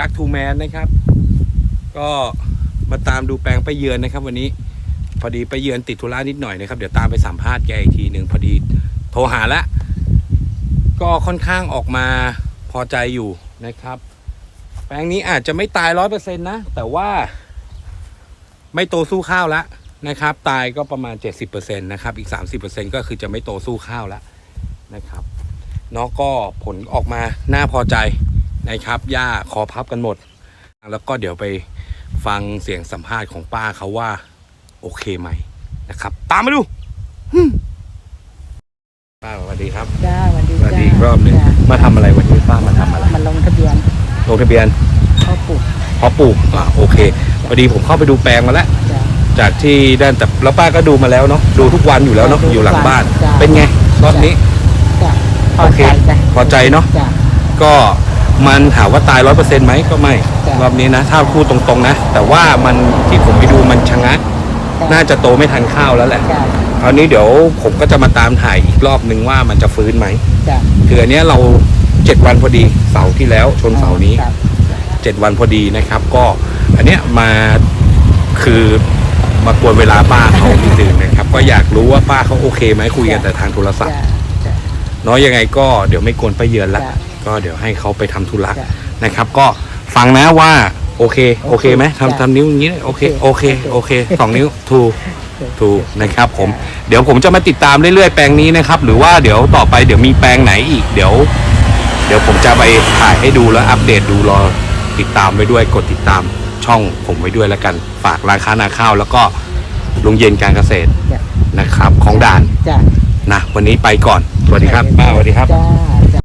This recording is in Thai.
กักทูแมนนะครับ ก็มาตามดูแปลงไปเยือนนะครับ วันนี้พอดีไปเยือนติดธุระนิดหน่อยนะครับ เดี๋ยวตามไปสัมภาษณ์แกอีกทีหนึ่งพอดีโทรหาแล้วก็ค่อนข้างออกมาพอใจอยู่นะครับ แปลงนี้อาจจะไม่ตายร้อยเปอร์เซ็นต์นะ แต่ว่าไม่โตสู้ข้าวล้วนะครับ ตายก็ประมาณ 70%นะครับ อีก 30%ก็คือจะไม่โตสู้ข้าวแล้วนะครับเนาะก็ผลออกมาน่าพอใจ นะครับหญ้าคอพับกันหมด แล้วก็เดี๋ยวไปฟังเสียงสัมภาษณ์ของป้าเขาว่า โอเคไหมนะครับ ตามมาดูฮึ่มป้าสวัสดีครับจ้าสวัสดีสวัสจ้าดีอีกรอบหนึ่งจ้ามาทำอะไรวันนี้ป้ามาทำอะไรมันลงทะเบียนลงทะเบียนเข้าปลูกเพาะปลูกอ่าโอเคพอดีผมเข้าไปดูแปลงมาแล้ว จ้า จากที่ด้านแต่แล้วป้าก็ดูมาแล้วเนาะดูทุกวันอยู่แล้วเนาะดูทุกอยู่หลังบ้านวันจ้ะ เป็นไงรอบนี้ จ้าพอโอเคใจจ้ะพอใจเนอะจ้าก็ มันถามว่าตายร้อยเปอร์เซ็นต์ไหมก็ไม่จ้ะรอบนี้นะ ถ้าพูดตรงๆนะ แต่ว่ามันที่ผมไปดูมันชะงักน่าจะโตไม่ทันข้าวแล้วแหละจ้าคราวนี้เดี๋ยวผมก็จะมาตามถ่ายอีกรอบนึงว่ามันจะฟื้นไหมจ้าคืออันเนี้ยเราเจ็ดวันพอดีเสาร์ที่แล้วชนเสาร์นี้ครับเจ็ดวันพอดีนะครับ ก็อันเนี้ยมาคือมากวนเวลาป้าเขาจริงๆนะครับ ก็อยากรู้ว่าป้าเขาโอเคไหมคุยกันแต่ทางโทรศัพท์จ้าจ้าน้อยยังไงก็เดี๋ยวไม่กวนไปเยือนละจ้ะ ก็เดี๋ยวให้เขาไปทำธุระจ้ะนะครับ ก็ฟังนะว่าโอเคโอเคไหมจ้ะทำทำนิ้วอย่างนี้โอเคโอโอเคเคโอเคสองนิ้วถูกจ้ะถูกนะครับผมเดี๋ยวผมจะมาติดตามเรื่อยๆแปลงนี้นะครับ หรือว่าเดี๋ยวต่อไปเดี๋ยวมีแปลงไหนอีกเดี๋ยว เดี๋ยวผมจะไปถ่ายให้ดูแล้วอัปเดตดูรอติดตามไว้ด้วยกดติดตามช่องผมไว้ด้วยแล้วกัน ฝากร้านค้านาข้าว แล้วก็ลุงเย็นการเกษตรจ้านะครับ ของด่านจ้านะวันนี้ไปก่อนสวัสดีครับป้าสวัสดีครับ จ้าจ้า